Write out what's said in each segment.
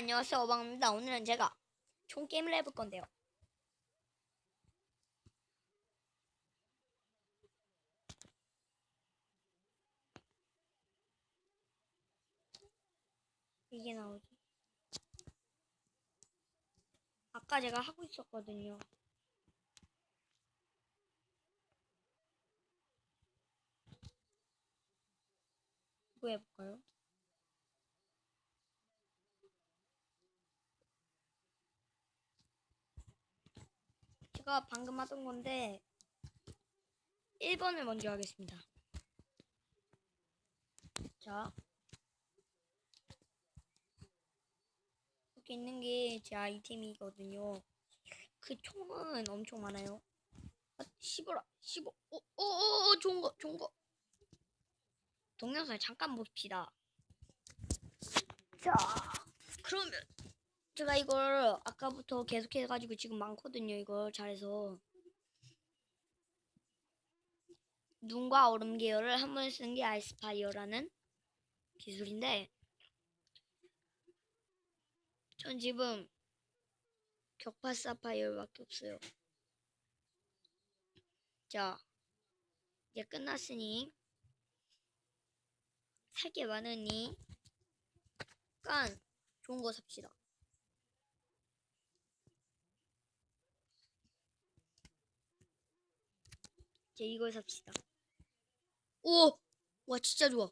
안녕하세요. 어방입니다. 오늘은 제가 총 게임을 해볼 건데요. 이게 나오지? 아까 제가 하고 있었거든요. 이거 해볼까요? 제가 방금 하던 건데 1번을 먼저 하겠습니다. 자 여기 있는 게 제 아이템이거든요. 그 총은 엄청 많아요. 아, 10어라 15. 오, 오, 오, 오, 좋은 거, 좋은 거. 동영상 잠깐 봅시다. 자, 그러면 제가 이걸 아까부터 계속 해가지고 지금 많거든요. 이걸 잘해서 눈과 얼음 계열을 한 번에 쓰는 게 아이스파이어라는 기술인데 전 지금 격파 사파이어밖에 없어요. 자, 이제 끝났으니 살게 많으니 깐 좋은 거 삽시다. 이제 이걸 삽시다. 오! 와, 진짜 좋아.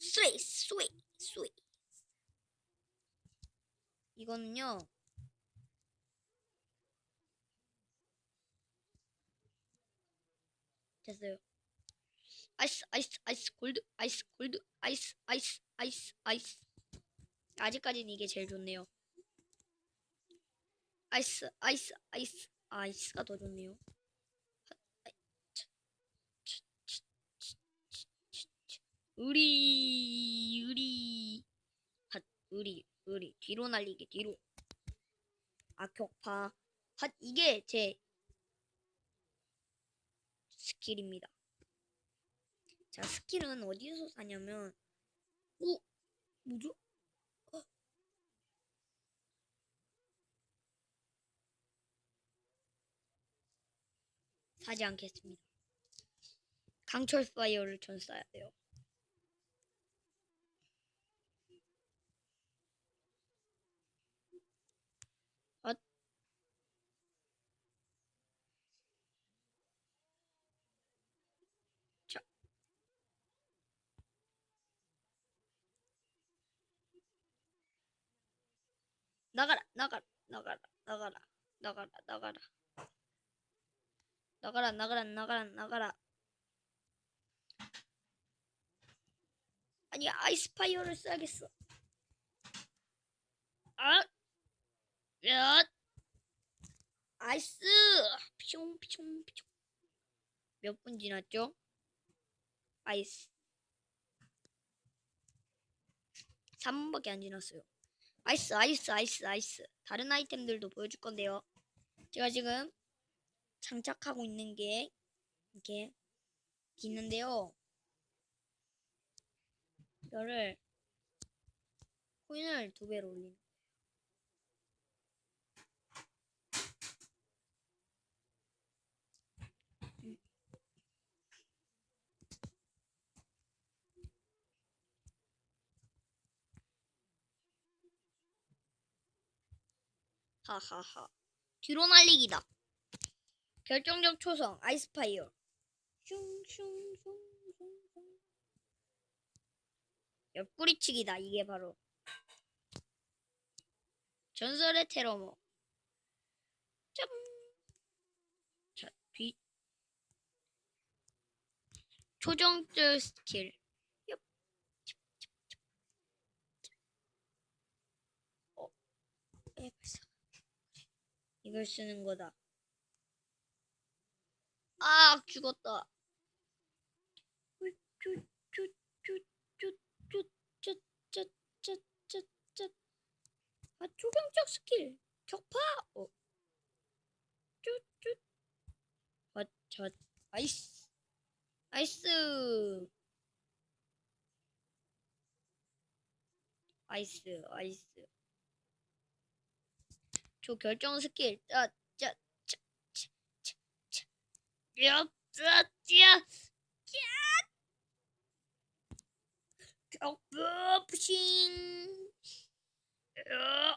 스웨이, 스웨이, 스웨이. 이거는요. 됐어요. 아이스, 아이스, 아이스, 골드, 아이스, 골드, 아이스, 아이스, 아이스, 아이스. 아직까지는 이게 제일 좋네요. 아이스, 아이스, 아이스, 아이스가 더 좋네요. 우리 우리 핫 우리 우리 뒤로 날리기 뒤로 악격파 핫 이게 제 스킬입니다. 자 스킬은 어디서 사냐면 오 뭐죠? 어. 사지 않겠습니다. 강철 파이어를 전 써야 돼요. 엇. 자. 나가라, 나가라, 나가라, 나가라, 나가라, 나가라. 나가라, 나가라, 나가라. 아니, 아이스파이어를 써야겠어. 아! 야! 아이스! 피숑, 피숑, 피숑. 몇 분 지났죠? 아이스. 3분밖에 안 지났어요. 아이스, 아이스, 아이스, 아이스. 다른 아이템들도 보여줄 건데요. 제가 지금 장착하고 있는 게 이렇게 있는데요. 이거를 코인을 두 배로 올리는 하하하. 뒤로 날리기다. 결정적 초성 아이스파이어. 슝슝슝슝슝. 옆구리치기다. 이게 바로 전설의 테러모. 점. 자, 뒤. 초정절 스킬. 옆. 어. 에, 벌써. 이걸 쓰는 거다. 아, 죽었다. 아, 초경적 스킬. 격파. 어. 쭈쭈. 아, 저 아이스. 아이스. 아이스, 아이스. 저 결정 스킬. 짜, 짜. 야, 짜, 짜, 짜. 격부 푸싱. 야.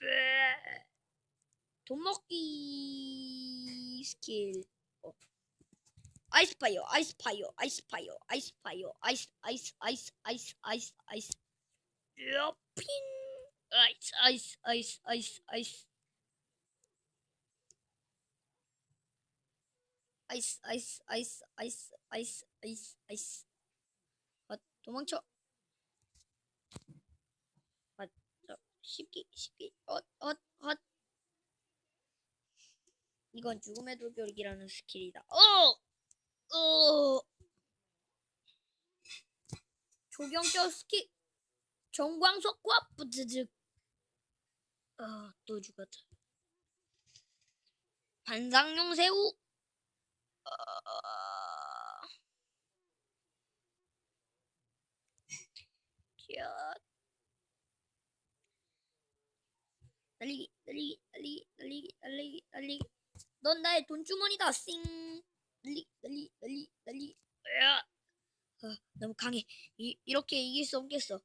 네. 돈 먹기 스킬. 어. 아이스 파이어, 아이스 파이어, 아이스 아이스 아이스, 아이스, 아이스, 아이스, 아이스, 아이스. 아이스, 아이스, 아이스, 아이스. 아, 도망쳐. 아, 저, 쉽게, 쉽게. 어. 이건 죽음의 돌격이라는 스킬이다. 어! 어! 조경적 스킬 정광석과 부드득 아, 또 죽었다. 반상용 새우? 아... 야. 날리기 날리기 날리기 날리기 날리기 날리기. 넌 나의 돈주머니다. 싱 날리 날리 날리 날리 야 아, 너무 강해. 이, 이렇게 이길 수 없겠어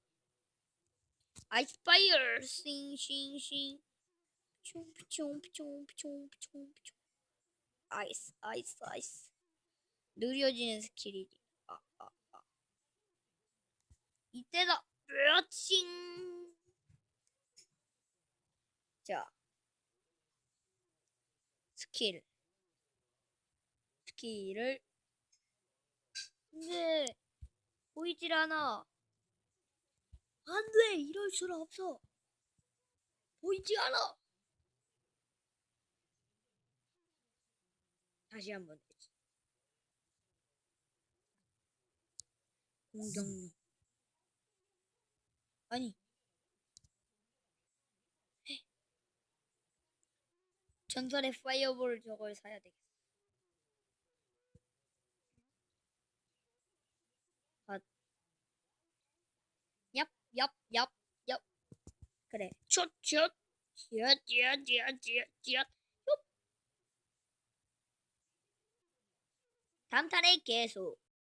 아이스파이어 싱싱싱 숑숑숑숑숑숑 아이스 아이스 아이스 느려지는 스킬이지 아, 아, 아. 이때다. 묘칭 자. 스킬. 스킬을. 근데 보이질 않아 안 돼! 이럴 수는 없어. 보이지 않아! 다시 한번 공격력. 아니. 전설의 파이어볼 저걸 사야 되겠어. 아. 얍, 얍, 얍, 얍. 그래. 촛, 촛. 쥐엇, 쥐엇, 쥐엇, 쥐엇, 쥐엇. úp. 다음 탄에 계속.